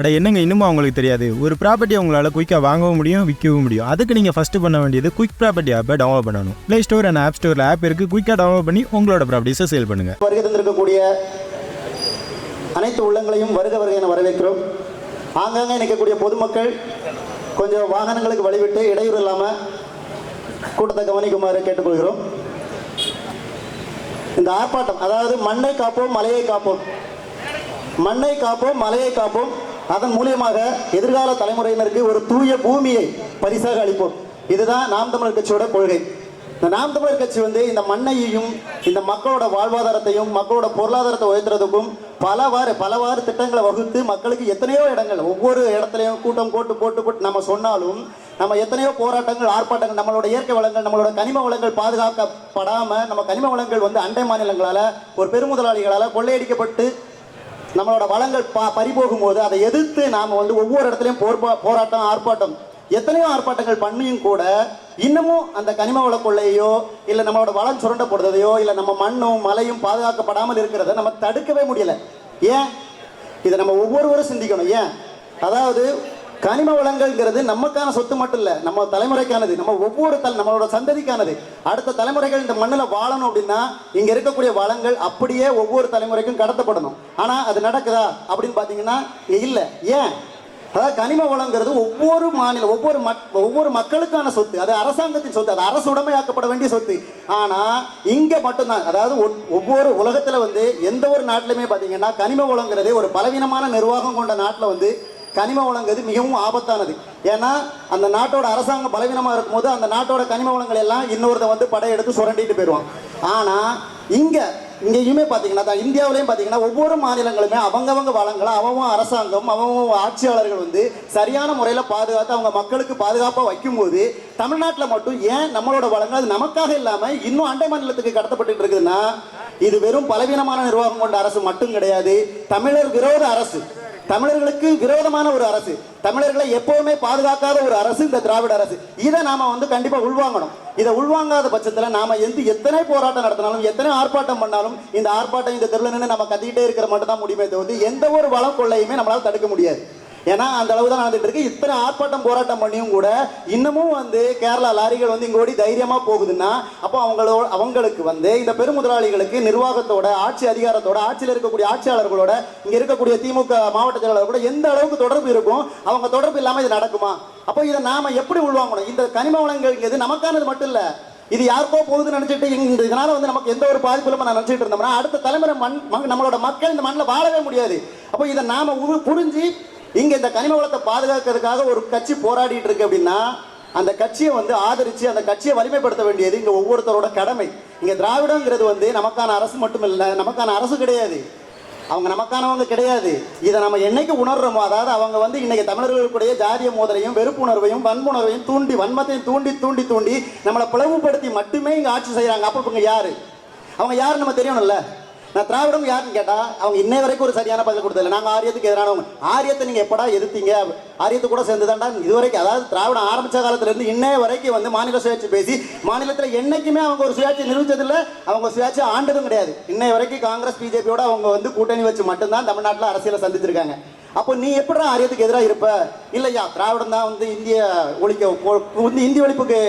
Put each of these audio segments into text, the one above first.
அட என்னங்க இன்னுமா அவங்களுக்கு தெரியாது? ஒரு ப்ராப்பர்ட்டி உங்களால் குயிக்காக வாங்கவும் முடியும் விற்கவும் முடியும். அதுக்கு நீங்கள் ஃபஸ்ட்டு பண்ண வேண்டியது குயிக் ப்ராப்பர்ட்டி ஆப்பை டவுன்லோட் பண்ணணும். ப்ளே ஸ்டோர் அண்ட் ஆப் ஸ்டோரில் ஆப் இருக்குது குயிக்காக டவுன்லோட் பண்ணி உங்களோட ப்ராப்பர்ட்டிஸை சேல் பண்ணுங்கள் வருகை தந்திருக்கக்கூடிய அனைத்து உள்ளங்களையும் வருக வருக என வரவேற்கிறோம். ஆங்காங்கே நிற்கக்கூடிய பொதுமக்கள் கொஞ்சம் வாகனங்களுக்கு வழிவிட்டு இடையூறு இல்லாமல் கூட்டத்தை கவனிக்குமாறு கேட்டுக்கொள்கிறோம். இந்த ஆர்ப்பாட்டம் அதாவது மண்ணை காப்போம் மலையை காப்போம். மண்ணை காப்போம் மலையை காப்போம். அதன் மூலியமாக எதிர்கால தலைமுறையினருக்கு ஒரு தூய பூமியை பரிசாக அளிப்போம். இதுதான் நாம் தமிழர் கட்சியோட கொள்கை. இந்த நாம் தமிழர் கட்சி வந்து இந்த மண்ணையையும் இந்த மக்களோட வாழ்வாதாரத்தையும் மக்களோட பொருளாதாரத்தை உயர்த்துறதுக்கும் பலவாறு பலவாறு திட்டங்களை வகுத்து மக்களுக்கு எத்தனையோ இடங்கள் ஒவ்வொரு இடத்துலையும் கூட்டம் போட்டு போட்டு போட்டு நம்ம சொன்னாலும் நம்ம எத்தனையோ போராட்டங்கள் ஆர்ப்பாட்டங்கள் நம்மளோட இயற்கை வளங்கள் நம்மளோட கனிம வளங்கள் பாதுகாக்கப்படாமல் நம்ம கனிம வளங்கள் வந்து அண்டை மாநிலங்களால் ஒரு பெருமுதலாளிகளால் கொள்ளையடிக்கப்பட்டு நம்மளோட வளங்கள் ப பறிபோகும் போது அதை எதிர்த்து நாம் வந்து ஒவ்வொரு இடத்துலையும் போர்பா போராட்டம் ஆர்ப்பாட்டம் எத்தனையோ ஆர்ப்பாட்டங்கள் பண்ணியும் கூட இன்னமும் அந்த கனிம வள கொள்ளையோ இல்லை நம்மளோட வளம் சுரண்டப்படுறதையோ இல்லை நம்ம மண்ணும் மலையும் பாதுகாக்கப்படாமல் இருக்கிறத நம்ம தடுக்கவே முடியல. ஏன்? இதை நம்ம ஒவ்வொருவரும் சிந்திக்கணும். ஏன்? அதாவது கனிம வளங்கள்ங்கிறது நமக்கான சொத்து மட்டும் இல்லை நம்ம தலைமுறைக்கானது நம்ம ஒவ்வொரு தலை நம்மளோட சந்ததிக்கானது. அடுத்த தலைமுறைகள் இந்த மண்ணில் வாழணும் அப்படின்னா இங்கே இருக்கக்கூடிய வளங்கள் அப்படியே ஒவ்வொரு தலைமுறைக்கும் கடத்தப்படணும். ஆனால் அது நடக்குதா அப்படின்னு பார்த்தீங்கன்னா இல்லை. ஏன்? அதாவது கனிம வளங்கிறது ஒவ்வொரு மாநிலம் ஒவ்வொரு மக் ஒவ்வொரு மக்களுக்கான சொத்து. அது அரசாங்கத்தின் சொத்து அது அரசு உடைமையாக்கப்பட வேண்டிய சொத்து. ஆனால் இங்கே மட்டும்தான். அதாவது ஒவ்வொரு உலகத்தில் வந்து எந்த ஒரு நாட்டிலுமே பார்த்தீங்கன்னா கனிம வளங்கிறது ஒரு பலவீனமான நிர்வாகம் கொண்ட நாட்டில் வந்து கனிம வளங்கிறது மிகவும் ஆபத்தானது. ஏன்னா அந்த நாட்டோட அரசாங்கம் பலவீனமாக இருக்கும்போது அந்த நாட்டோட கனிம வளங்கள் எல்லாம் இன்னொருத்த வந்து படையெடுத்து சுரண்டிட்டு போயிடுவான். ஆனால் இங்கே இங்கேயுமே பார்த்தீங்கன்னா இந்தியாவிலையும் பார்த்தீங்கன்னா ஒவ்வொரு மாநிலங்களுமே அவங்கவங்க வளங்களை அவங்க அரசாங்கம் அவங்க ஆட்சியாளர்கள் வந்து சரியான முறையில் பாதுகாத்து அவங்க மக்களுக்கு பாதுகாப்பாக வைக்கும்போது தமிழ்நாட்டில் மட்டும் ஏன் நம்மளோட வளங்கள் அது நமக்காக இல்லாமல் இன்னும் அண்டை மாநிலத்துக்கு கடத்தப்பட்டு இருக்குதுன்னா இது வெறும் பலவீனமான நிர்வாகம் கொண்ட அரசு மட்டும் கிடையாது. தமிழர் விரோத அரசு. தமிழர்களுக்கு விரோதமான ஒரு அரசு. தமிழர்களை எப்பவுமே பாதுகாக்காத ஒரு அரசு இந்த திராவிட அரசு. இதை நாம வந்து கண்டிப்பா உள்வாங்கணும். இதை உள்வாங்காத பட்சத்தில் நாம எந்த எத்தனை போராட்டம் நடத்தினாலும் எத்தனை ஆர்ப்பாட்டம் பண்ணாலும் இந்த ஆர்ப்பாட்டம் இந்த தெருவில் நம்ம கத்திக்கிட்டே இருக்கிற மட்டும் தான் முடியுமே தவிர்த்து எந்த ஒரு வளம் கொள்ளையுமே நம்மளால தடுக்க முடியாது. ஏன்னா அந்த அளவு தான் நடந்துட்டு இருக்கு. இத்தனை ஆர்ப்பாட்டம் போராட்டம் பண்ணியும் கூட இன்னமும் வந்து கேரளா லாரிகள் வந்து இங்க ஓடி தைரியமா போகுதுன்னா அப்போ அவங்களோட அவங்களுக்கு வந்து இந்த பெருமுதலாளிகளுக்கு நிர்வாகத்தோட ஆட்சி அதிகாரத்தோட ஆட்சியில் இருக்கக்கூடிய ஆட்சியாளர்களோட இங்க இருக்கக்கூடிய திமுக மாவட்ட செயலாளர் கூட எந்த அளவுக்கு தொடர்பு இருக்கும் அவங்க தொடர்பு இல்லாம இது நடக்குமா? அப்போ இதை நாம எப்படி உள்வாங்கணும்? இந்த கனிம வளங்கள் நமக்கானது மட்டும் இல்ல இது யாருக்கோ போகுதுன்னு நினைச்சிட்டு இந்த இதனால வந்து நமக்கு எந்த ஒரு பாதிப்பு இல்லாம நான் நினைச்சிட்டு இருந்தோம்னா அடுத்த தலைமுறை மண் நம்மளோட மக்கள் இந்த மண்ணில் வாழவே முடியாது. அப்போ இதை நாம புரிஞ்சு இங்க இந்த கனிம வளத்தை பாதுகாக்கிறதுக்காக ஒரு கட்சி போராடிட்டு இருக்கு அப்படின்னா அந்த கட்சியை வந்து ஆதரிச்சு அந்த கட்சியை வலிமைப்படுத்த வேண்டியது இங்க ஒவ்வொருத்தரோட கடமை. இங்க திராவிடங்கிறது வந்து நமக்கான அரசு மட்டும் இல்லை நமக்கான அரசு கிடையாது. அவங்க நமக்கானவங்க கிடையாது. இதை நம்ம என்னைக்கு உணர்றோமோ அதாவது அவங்க வந்து இன்னைக்கு தமிழர்களுக்குடைய ஜாதிய மோதலையும் வெறுப்புணர்வையும் வன்புணர்வையும் தூண்டி வன்மத்தையும் தூண்டி தூண்டி தூண்டி நம்மளை பிளவுபடுத்தி மட்டுமே இங்க ஆட்சி செய்கிறாங்க அப்ப இவங்க யாரு? அவங்க யாரு நம்ம தெரியணும்ல? நான் திராவிடம் யாருன்னு கேட்டால் அவங்க இன்னை வரைக்கும் ஒரு சரியான பதில் கொடுத்ததில்ல நாங்கள் ஆரியத்துக்கு எதிரானவங்க. ஆரியத்தை நீங்கள் எப்படா எதிர்த்தீங்க? ஆரியத்து கூட சேர்ந்துதான்டா. இது வரைக்கும் அதாவது திராவிடம் ஆரம்பித்த காலத்துலேருந்து இன்னைய வரைக்கும் வந்து மாநில சுயாட்சி பேசி மாநிலத்தில் என்னைக்குமே அவங்க ஒரு சுயாட்சி நிரூபித்ததில்லை அவங்க சுயாட்சி ஆண்டதும் கிடையாது. இன்னைய வரைக்கும் காங்கிரஸ் பிஜேபியோட அவங்க வந்து கூட்டணி வச்சு மட்டும்தான் தமிழ்நாட்டில் அரசியலை சந்திச்சிருக்காங்க. அப்போ நீ எப்படா ஆரியத்துக்கு எதிராக இருப்ப? இல்லையா திராவிடம் தான் வந்து இந்திய ஒழிக்க வந்து இந்திய ஒழிப்புக்கு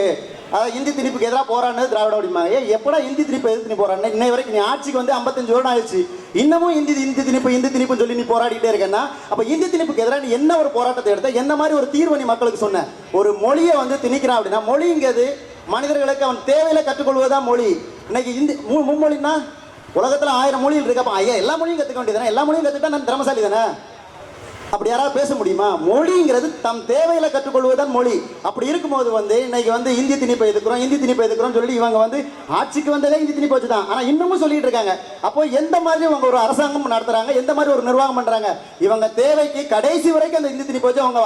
அதாவது இந்தி திணிப்புக்கு எதிராக போராடினது திராவிட ஒழிப்பாங்க ஏ எப்படா இந்தி திணிப்பு எதிர்த்து நீ போராடின? இன்னை வரைக்கும் நீ ஆட்சிக்கு வந்து 55 வருடம் ஆயிடுச்சு. இன்னமும் இந்தி இந்தி திணிப்பு இந்தி திணிப்புன்னு சொல்லி நீ போராடிட்டே இருக்கேன்னா அப்போ இந்தி திணிப்புக்கு எதிராக நீ என்ன ஒரு போராட்டத்தை எடுத்த? என்ன மாதிரி ஒரு தீர்வு நீ மக்களுக்கு சொன்ன? ஒரு மொழியை வந்து திணிக்கிறான் அப்படின்னா மொழிங்கிறது மனிதர்களுக்கு அவன் தேவையில கற்றுக்கொள்வதுதான் மொழி? இன்னைக்கு இந்தி மும்மொழின்னா உலகத்தில் ஆயிரம் மொழிகள் இருக்கு. ஐயா எல்லா மொழியும் கற்றுக்க வேண்டியதானே எல்லா மொழியும் கற்றுக்கிட்டா நான் திறமசாலி தானே அப்படி யாராவது பேச முடியுமா? மொழிங்கிறது தம் தேவையில கற்றுக்கொள்வதுதான் மொழி. அப்படி இருக்கும்போது வந்து இன்னைக்கு வந்து இந்தி திணிப்பை எதுக்குறோம் இந்தி திணிப்பை எதுக்குறோம் சொல்லி இவங்க வந்து ஆட்சிக்கு வந்ததே இந்தி திணிப்பு வச்சுதான். ஆனால் இன்னமும் சொல்லிட்டு இருக்காங்க. அப்போ எந்த மாதிரி அவங்க ஒரு அரசாங்கம் நடத்துறாங்க எந்த மாதிரி ஒரு நிர்வாகம் பண்றாங்க? இவங்க தேவைக்கு கடைசி வரைக்கும் அந்த இந்தி திணிப்பு வச்சு அவங்க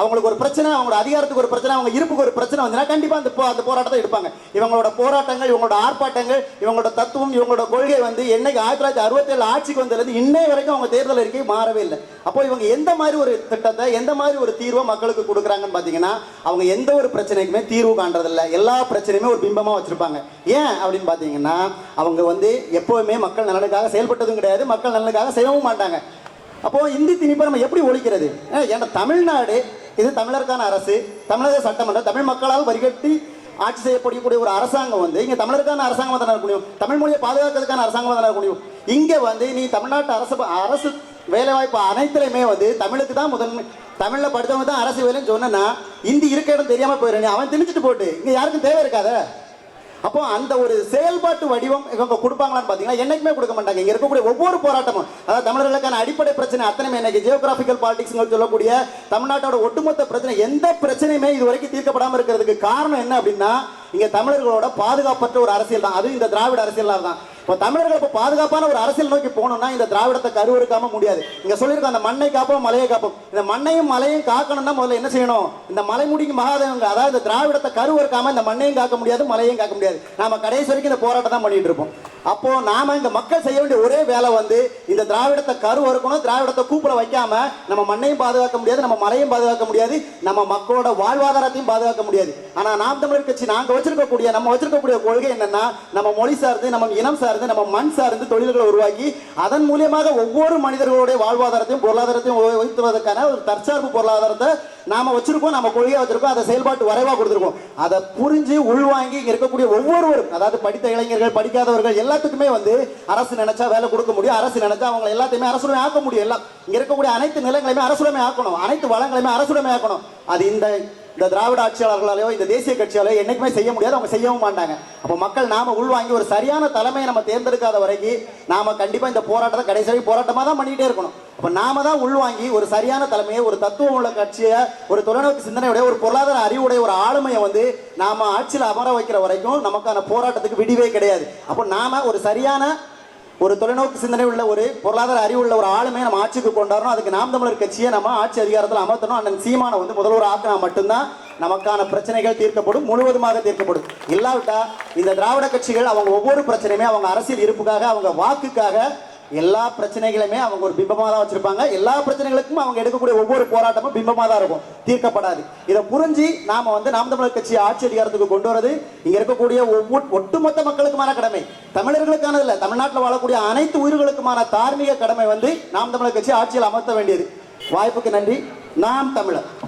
அவங்களுக்கு ஒரு பிரச்சனை அவங்களோட அதிகாரத்துக்கு ஒரு பிரச்சனை அவங்க இருப்புக்கு ஒரு பிரச்சனை வந்துன்னா கண்டிப்பா அந்த அந்த போராட்டத்தை எடுப்பாங்க. இவங்களோட போராட்டங்கள் இவங்களோட ஆர்ப்பாட்டங்கள் இவங்களோட தத்துவம் இவங்களோட கொள்கை வந்து என்னைக்கு ஆயிரத்தி தொள்ளாயிரத்தி அறுபத்தி ஏழு ஆட்சிக்கு வந்ததுலேருந்து இன்னை வரைக்கும் அவங்க தேர்தல் அறிக்கை மாறவே இல்லை. அப்போ இவங்க எந்த மாதிரி ஒரு திட்டத்தை எந்த மாதிரி ஒரு தீர்வை மக்களுக்கு கொடுக்குறாங்கன்னு பார்த்தீங்கன்னா அவங்க எந்த ஒரு பிரச்சனைக்குமே தீர்வு காண்றதில்ல. எல்லா பிரச்சனையுமே ஒரு பிம்பமாக வச்சிருப்பாங்க. ஏன் அப்படின்னு பார்த்தீங்கன்னா அவங்க வந்து எப்போவுமே மக்கள் நலனுக்காக செயல்பட்டதும் கிடையாது மக்கள் நலனுக்காக செய்யவும் மாட்டாங்க. அப்போ இந்தி திணிப்பை நம்ம எப்படி ஒழிக்கிறது? ஏன்னா தமிழ்நாடு இது தமிழருக்கான அரசு தமிழக சட்டமன்றம் தமிழ் மக்களால் வரிகட்டி ஆட்சி செய்யப்படக்கூடிய ஒரு அரசாங்கம் வந்து இங்கே தமிழருக்கான அரசாங்கம் தான் இருக்க முடியும்? தமிழ் மொழியை பாதுகாக்கிறதுக்கான அரசாங்கம் தான் இருக்க முடியும்? இங்கே வந்து நீ தமிழ்நாட்டு அரசு அரசு வேலைவாய்ப்பு அனைத்துலையுமே வந்து தமிழுக்கு தான் முதன்மை தமிழில் படித்தவங்க தான் அரசு வேலைன்னு சொன்னா இந்தி இருக்க இடம் தெரியாமல் போயிடுறேன் அவன் திணிச்சிட்டு போட்டு இங்கே யாருக்கும் தேவை இருக்காத? அப்போ அந்த ஒரு செயல்பாட்டு வடிவம் இவங்க கொடுப்பாங்களான்னு பார்த்தீங்கன்னா என்னைக்குமே கொடுக்க மாட்டாங்க. இங்கே இருக்கக்கூடிய ஒவ்வொரு போராட்டமும் அதாவது தமிழர்களுக்கான அடிப்படை பிரச்சனை அத்தனை இன்னைக்கு ஜியோகிராபிக்கல் பாலிடிக்ஸ்னு சொல்லக்கூடிய தமிழ்நாட்டோட ஒட்டுமொத்த பிரச்சனை எந்த பிரச்சனையுமே இது வரைக்கும் தீர்க்கப்படாமல் இருக்கிறதுக்கு காரணம் என்ன அப்படின்னா இங்கே தமிழர்களோட பாதுகாப்பற்ற ஒரு அரசியல் தான். அதுவும் இந்த திராவிட அரசியலாக தான். இப்போ தமிழர்கள் இப்போ பாதுகாப்பான ஒரு அரசியல் நோக்கி போகணும்னா இந்த திராவிடத்தை கருவறுக்காம முடியாது. இங்க சொல்லியிருக்கோம் அந்த மண்ணை காப்போம் மலையை காப்போம். இந்த மண்ணையும் மலையும் காக்கணும்னா முதல்ல என்ன செய்யணும்? இந்த மலைமுடிக்கு மகாதேவங்க அதாவது இந்த திராவிடத்தை கருவறுக்காம இந்த மண்ணையும் காக்க முடியாது மலையும் காக்க முடியாது. நாம கடைசி வரைக்கும் இந்த போராட்டம் தான் பண்ணிட்டு இருப்போம். அப்போ நாம இந்த மக்கள் செய்ய வேண்டிய ஒரே வேலை வந்து இந்த திராவிடத்தை கருவறுக்கணும் திராவிடத்தை கூப்பிட வைக்காம நம்ம மண்ணையும் பாதுகாக்க முடியாது நம்ம மலையும் பாதுகாக்க முடியாது நம்ம மக்களோட வாழ்வாதாரத்தையும் பாதுகாக்க முடியாது. ஆனா நாம் தமிழர் கட்சி நாங்க வச்சிருக்கக்கூடிய நம்ம வச்சிருக்கக்கூடிய கொள்கை என்னன்னா நம்ம மொழி சார்ந்து நம்ம இனம் சார்ந்து நம்ம மண் சார்ந்து தொழில்களை உருவாக்கி அதன் மூலியமாக ஒவ்வொரு மனிதர்களுடைய வாழ்வாதாரத்தையும் பொருளாதாரத்தையும் உயர்த்துவதற்கான ஒரு தற்சார்பு பொருளாதாரத்தை நாம வச்சிருக்கோம் நம்ம கொள்கையை வச்சிருக்கோம் அதை செயல்பாட்டு வரைவா கொடுத்துருக்கோம். அதை புரிஞ்சு உள்வாங்கி இங்க இருக்கக்கூடிய ஒவ்வொருவரும் அதாவது படித்த இளைஞர்கள் படிக்காதவர்கள் எல்லாத்துக்குமே வந்து அரசு நினைச்சா வேலை கொடுக்க முடியும். அரசு நினைச்சா அவங்க எல்லாத்தையுமே அரசுடமே ஆக்க முடியும். எல்லாம் இங்க இருக்கக்கூடிய அனைத்து நிலங்களையுமே அரசுடமே ஆக்கணும். அனைத்து வளங்களையுமே அரசுடமே ஆக்கணும். அது இந்த இந்த திராவிட ஆட்சியாளர்களாலேயோ இந்த தேசிய கட்சியாலேயோ என்றைக்குமே செய்ய முடியாது. அவங்க செய்யவும் மாட்டாங்க. அப்போ மக்கள் நாம உள்வாங்கி ஒரு சரியான தலைமையை நம்ம தேர்ந்தெடுக்காத வரைக்கும் நாம கண்டிப்பா இந்த போராட்டத்தை கடைசி போராட்டமாக தான் பண்ணிக்கிட்டே இருக்கணும். அப்போ நாம தான் உள்வாங்கி ஒரு சரியான தலைமையை ஒரு தத்துவம் உள்ள கட்சியை ஒரு தொலைநோக்கு சிந்தனையுடைய ஒரு பொருளாதார அறிவுடைய ஒரு ஆளுமையை வந்து நாம ஆட்சியில் அமர வைக்கிற வரைக்கும் நமக்கான போராட்டத்துக்கு விடிவே கிடையாது. அப்போ நாம ஒரு சரியான ஒரு தொலைநோக்கு சிந்தனை உள்ள ஒரு பொருளாதார அறிவு உள்ள ஒரு ஆளுமையை நம்ம ஆட்சிக்கு கொண்டாடணும். அதுக்கு நாம் தமிழர் கட்சியை நம்ம ஆட்சி அதிகாரத்தில் அமர்த்தணும். அண்ணன் சீமானை வந்து முதல்வர் ஆக்கினா மட்டும்தான் நமக்கான பிரச்சனைகள் தீர்க்கப்படும் முழுவதுமாக தீர்க்கப்படும். இல்லாவிட்டா இந்த திராவிட கட்சிகள் அவங்க ஒவ்வொரு பிரச்சனையுமே அவங்க அரசியல் இருப்புக்காக அவங்க வாக்குக்காக எல்லா பிரச்சனைகளுமே அவங்க ஒரு பிம்பமாக தான் வச்சிருப்பாங்க. எல்லா பிரச்சனைகளுக்கும் அவங்க எடுக்கக்கூடிய ஒவ்வொரு போராட்டமும் பிம்பமாக தான் இருக்கும். தீர்க்கப்படாது. இதை புரிஞ்சு நாம வந்து நாம் தமிழர் கட்சி ஆட்சி அதிகாரத்துக்கு கொண்டு வரது இங்க இருக்கக்கூடிய ஒவ்வொரு ஒட்டுமொத்த மக்களுக்குமான கடமை. தமிழர்களுக்கானது இல்லை தமிழ்நாட்டில் வாழக்கூடிய அனைத்து உயிர்களுக்குமான தார்மீக கடமை வந்து நாம் தமிழர் கட்சி ஆட்சியில் அமர்த்த வேண்டியது. வாய்ப்புக்கு நன்றி. நாம் தமிழர்.